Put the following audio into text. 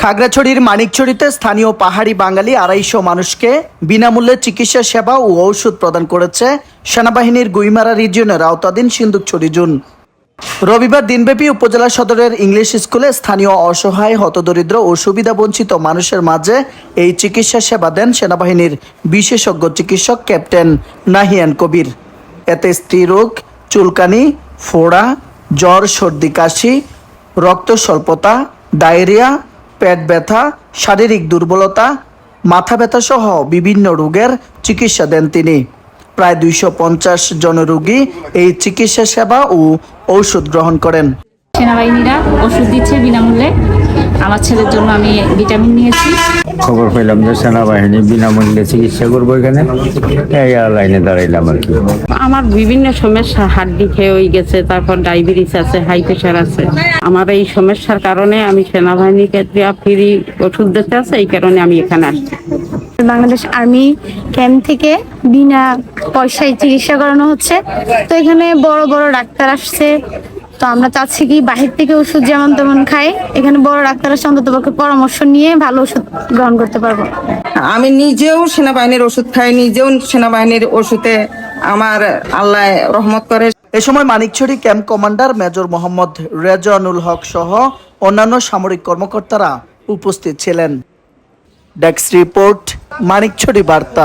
খাগড়াছড়ির মানিকছড়িতে স্থানীয় পাহাড়ি বাঙালি আড়াইশো মানুষকে বিনামূল্যে চিকিৎসা সেবা ও ঔষধ প্রদান করেছে সেনাবাহিনীর গুইমারা রিজিয়নের আওতাধীন সিন্দুকছড়ি জুন। রবিবার দিনব্যাপী উপজেলা সদরের ইংলিশ স্কুলে স্থানীয় অসহায়, হতদরিদ্র ও সুবিধাবঞ্চিত মানুষের মাঝে এই চিকিৎসা সেবা দেন সেনাবাহিনীর বিশেষজ্ঞ চিকিৎসক ক্যাপ্টেন নাহিয়ান কবির। এতে স্ত্রীরোগ চুলকানি, ফোড়া, জ্বর, সর্দি, কাশি, রক্ত স্বল্পতা ডায়রিয়া, পেট ব্যথা, শারীরিক দুর্বলতা, মাথা ব্যথা সহ বিভিন্ন রোগের চিকিৎসা দেন তিনি। প্রায় দুইশো পঞ্চাশ জন রোগী এই চিকিৎসা সেবা ও ঔষধ গ্রহণ করেন। সেনাবাহিনীরা ওষুধ দিচ্ছে বিনামূল্যে। আমার ছেলের জন্য আমি ভিটামিন নিয়েছি। খবর পেলাম যে সেনাবাহিনী বিনামূল্যে চিকিৎসা করব এখানে। এই লাইনে দাঁড়াইলাম আর কি। আমার বিভিন্ন সমস্যা হাড্ডি খেয়ে হয়ে গেছে তারপর ডায়াবেটিস আছে হাই প্রেশার আছে। আমার এই সমস্যার কারণে আমি সেনাবাহিনীকে দেওয়া ফ্রি ওষুধ দিতে আছে এই কারণে আমি এখানে আসছি। বাংলাদেশ আর্মি ক্যাম্প থেকে বিনা পয়সায় চিকিৎসা করানো হচ্ছে। তো এখানে বড় বড় ডাক্তার আসছে তো আমরা চাচ্ছি কি বাহির থেকে ওষুধ যেমন তেমন খাই। এখানে বড় ডাক্তারের আসছে অন্তত পরামর্শ নিয়ে ভালো ওষুধ গ্রহণ করতে পারব। আমি নিজেও সেনাবাহিনীর ওষুধ খাই নিজেও সেনাবাহিনীর ওষুধে আমার আল্লাহ রহমত করে। এ সময় Manikchhari camp commander major Mohammad Rezanul Haque সহ অন্যান্য সামরিক কর্মকর্তারা উপস্থিত ছিলেন। ডেস্ক রিপোর্ট মানিকছড়ি বার্তা।